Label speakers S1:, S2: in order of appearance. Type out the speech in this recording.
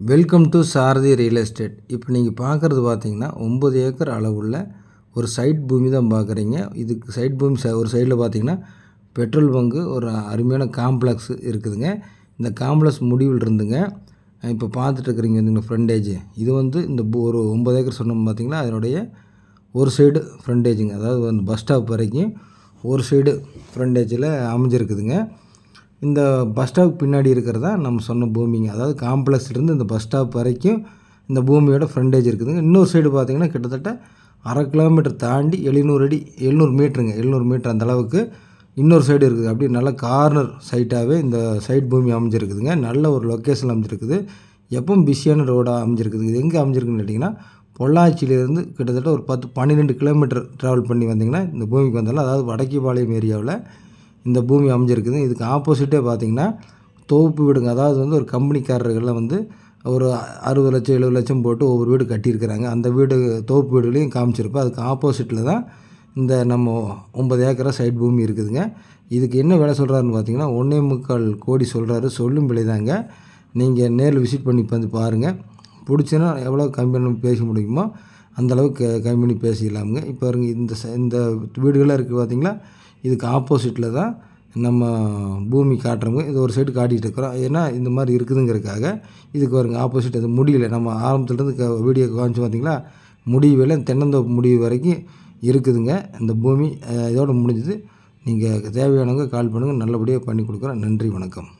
S1: Welcome to Sarathi real estate இப்போ நீங்கள் பார்க்குறது பார்த்தீங்கன்னா ஒம்பது ஏக்கர் அளவுள்ள ஒரு சைட் பூமி தான் பார்க்குறீங்க இதுக்கு சைட் பூமி ச ஒரு சைடில் பார்த்தீங்கன்னா பெட்ரோல் பங்கு ஒரு அருமையான காம்ப்ளெக்ஸ் இருக்குதுங்க. இந்த காம்ப்ளெக்ஸ் முடிவில் இருந்துங்க. இப்போ பார்த்துட்ருக்குறீங்க வந்துங்க ஃப்ரண்டேஜ் இது வந்து இந்த ஒரு ஒம்பது ஏக்கர் சொன்னோம் பார்த்தீங்கன்னா அதனுடைய ஒரு சைடு ஃப்ரண்டேஜுங்க அதாவது வந்து பஸ் ஸ்டாப் வரைக்கும் ஒரு சைடு ஃப்ரண்டேஜில் அமைஞ்சிருக்குதுங்க. இந்த பஸ் ஸ்டாப் பின்னாடி இருக்கிறதா? நம்ம சொன்ன பூமிங்க. அதாவது காம்ப்ளெக்ஸ்லேருந்து இந்த பஸ் ஸ்டாப் வரைக்கும் இந்த பூமியோட ஃப்ரண்டேஜ் இருக்குதுங்க. இன்னொரு சைடு பார்த்திங்கன்னா கிட்டத்தட்ட அரை கிலோமீட்டர் தாண்டி எழுநூறு அடி எழுநூறு மீட்டருங்க எழுநூறு மீட்டர் அந்த அளவுக்கு இன்னொரு சைடு இருக்குது. அப்படியே நல்ல கார்னர் சைட்டாகவே இந்த சைட் பூமி அமைஞ்சிருக்குதுங்க. நல்ல ஒரு லொக்கேஷன் அமைஞ்சிருக்குது. எப்பவும் பிஸியான ரோடாக அமைஞ்சிருக்குதுங்க. இது எங்கே அமைஞ்சிருக்குன்னு கேட்டிங்கன்னா பொள்ளாச்சியிலேருந்து கிட்டத்தட்ட ஒரு பத்து பன்னிரெண்டு கிலோமீட்டர் ட்ராவல் பண்ணி வந்திங்கன்னா இந்த பூமிக்கு வந்தாலும் அதாவது வடக்கிபாளையம் ஏரியாவில் இந்த பூமி அமைஞ்சிருக்குது. இதுக்கு ஆப்போசிட்டே பார்த்திங்கன்னா தொகுப்பு வீடுங்க. அதாவது வந்து ஒரு கம்பெனிக்காரர்கள்லாம் வந்து ஒரு அறுபது லட்சம் எழுபது லட்சம் போட்டு ஒவ்வொரு வீடு கட்டியிருக்கிறாங்க. அந்த வீடு தொகுப்பு வீடுகளையும் காமிச்சிருப்போம் அதுக்கு ஆப்போசிட்டில் தான் இந்த நம்ம ஒன்பது ஏக்கரா சைட் பூமி இருக்குதுங்க. இதுக்கு என்ன விலை சொல்கிறாருன்னு பார்த்தீங்கன்னா ஒன்றே முக்கால் கோடி சொல்கிறாரு சொல்லும் விலை தாங்க. நீங்கள் நேரில் விசிட் பண்ணி வந்து பாருங்கள் பிடிச்சுன்னா எவ்வளோ கம்மி பண்ணி பேச முடியுமோ அந்தளவுக்கு கம்மி பண்ணி பேசிக்கலாமுங்க இப்போ இந்த இந்த வீடுகளாக இருக்குது பார்த்தீங்களா இதுக்கு ஆப்போசிட்டில் தான் நம்ம பூமி காட்டுறவங்க இது ஒரு சைடு காட்டிகிட்டு இருக்கிறோம். ஏன்னா இந்த மாதிரி இருக்குதுங்கிறதுக்காக இதுக்கு வருங்க ஆப்போசிட் அது முடியல. நம்ம ஆரம்பத்துலேருந்து க வீடியோ காமிச்சு பார்த்தீங்களா? முடிவில் தென்னந்தோப்பு முடிவு வரைக்கும் இருக்குதுங்க. இந்த பூமி இதோடு முடிஞ்சது. நீங்கள் தேவையானவங்க கால் பண்ணுங்கள் நல்லபடியாக பண்ணி கொடுக்குறோம் நன்றி வணக்கம்.